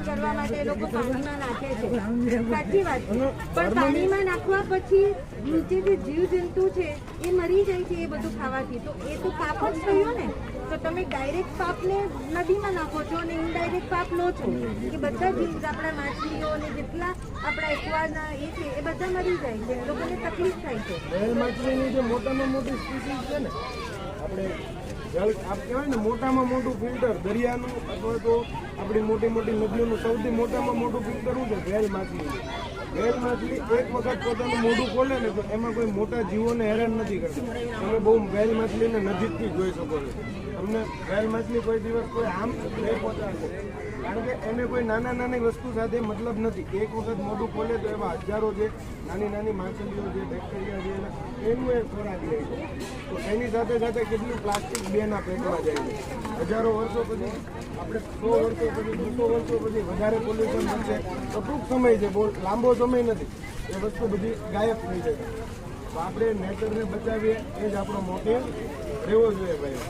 એ લોકો પાણીમાં નાખે છે. સાચી વાત પણ પાણીમાં નાખવા પછી જે જીવ છે, એ મરી જાય છે એ બધું ખાવાથી. તો એ તો પાપ જ થયો ને. તો તમે ડાયરેક્ટ પાપને નદીમાં નાખો છો અને ઇનડાયરેક્ટ પાપ લો છો. કે બધા જીવ, આપણા માછલીઓ જેટલા આપણા એકવાના એ છે, એ બધા મરી જાય છે. લોકોને તકલીફ થાય છે. આપણે જળ આપ કહેવાય ને, મોટામાં મોટું ફિલ્ટર દરિયાનું અથવા તો આપણી મોટી મોટી નદીઓનું સૌથી મોટામાં મોટું ફિલ્ટર શું છે? વેલ માછલી. વેલ માછલી એક વખત પોતાનું મોઢું ખોલે ને તો એમાં કોઈ મોટા જીવોને હેરાન નથી કરતા. તમે બહુ વેલ માછલીને નજીકથી જોઈ શકો છો. તમને વેલ માછલી કોઈ દિવસ કોઈ આમ નહીં પહોંચાડશે કારણ કે એને કોઈ નાના નાની વસ્તુ સાથે મતલબ નથી. એક વખત મોઢું ખોલે તો એવા હજારો જે નાની નાની માછલીઓ, જે બેક્ટેરિયા છે એના એનું એ ખોરાક લે છે. તો એની સાથે સાથે કેટલું પ્લાસ્ટિક બેના પેટમાં જાય છે. હજારો વર્ષો પછી, આપણે સો વર્ષો પછી, બસો વર્ષો પછી વધારે પોલ્યુશન બનશે. તો ટૂંક સમય છે, બહુ લાંબો સમય નથી. એ વસ્તુ બધી ગાયબ થઈ જશે તો આપણે નેચરને બચાવીએ, એ જ આપણો મોટિવ રહેવો જોઈએ ભાઈ.